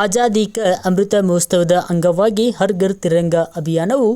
ಆಜಾದಿ ಅಮೃತ ಮಹೋತ್ಸವದ ಅಂಗವಾಗಿ ಹರ್ ಘರ್ ತಿರಂಗ ಅಭಿಯಾನವು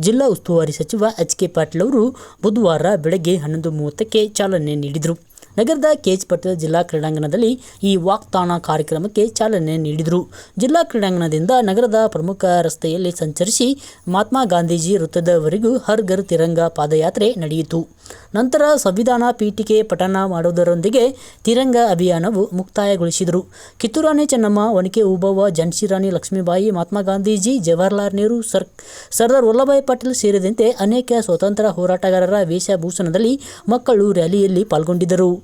ಜಿಲ್ಲಾ ಉಸ್ತುವಾರಿ ಸಚಿವ ಎಚ್ ಕೆ ಪಾಟೀಲ್ ಅವರು ಬುಧವಾರ ಬೆಳಗ್ಗೆ ಹನ್ನೊಂದು ಮೂವತ್ತಕ್ಕೆ ಚಾಲನೆ ನೀಡಿದರು. ನಗರದ ಕೆಎಚ್ ಪಟೇಲ್ ಜಿಲ್ಲಾ ಕ್ರೀಡಾಂಗಣದಲ್ಲಿ ಈ ವಾಕ್ತಾಣ ಕಾರ್ಯಕ್ರಮಕ್ಕೆ ಚಾಲನೆ ನೀಡಿದರು. ಜಿಲ್ಲಾ ಕ್ರೀಡಾಂಗಣದಿಂದ ನಗರದ ಪ್ರಮುಖ ರಸ್ತೆಯಲ್ಲಿ ಸಂಚರಿಸಿ ಮಹಾತ್ಮ ಗಾಂಧೀಜಿ ವೃತ್ತದವರೆಗೂ ಹರ್ ಘರ್ ತಿರಂಗ ಪಾದಯಾತ್ರೆ ನಡೆಯಿತು. ನಂತರ ಸಂವಿಧಾನ ಪೀಠಿಕೆ ಪಠಣ ಮಾಡುವುದರೊಂದಿಗೆ ತಿರಂಗ ಅಭಿಯಾನವು ಮುಕ್ತಾಯಗೊಳಿಸಿದರು. ಕಿತ್ತೂರಾಣಿ ಚೆನ್ನಮ್ಮ, ಒನಕೆ ಓಬವ್ವ ಝಾನ್ಸಿ ರಾಣಿ ಲಕ್ಷ್ಮೀಬಾಯಿ, ಮಹಾತ್ಮ ಗಾಂಧೀಜಿ, ಜವಾಹರ್ಲಾಲ್ ನೆಹರು, ಸರ್, ಸರ್ದಾರ್ ವಲ್ಲಭಾಯಿ ಪಟೇಲ್ ಸೇರಿದಂತೆ ಅನೇಕ ಸ್ವಾತಂತ್ರ್ಯ ಹೋರಾಟಗಾರರ ವೇಷಭೂಷಣದಲ್ಲಿ ಮಕ್ಕಳು ರ್ಯಾಲಿಯಲ್ಲಿ ಪಾಲ್ಗೊಂಡಿದ್ದರು.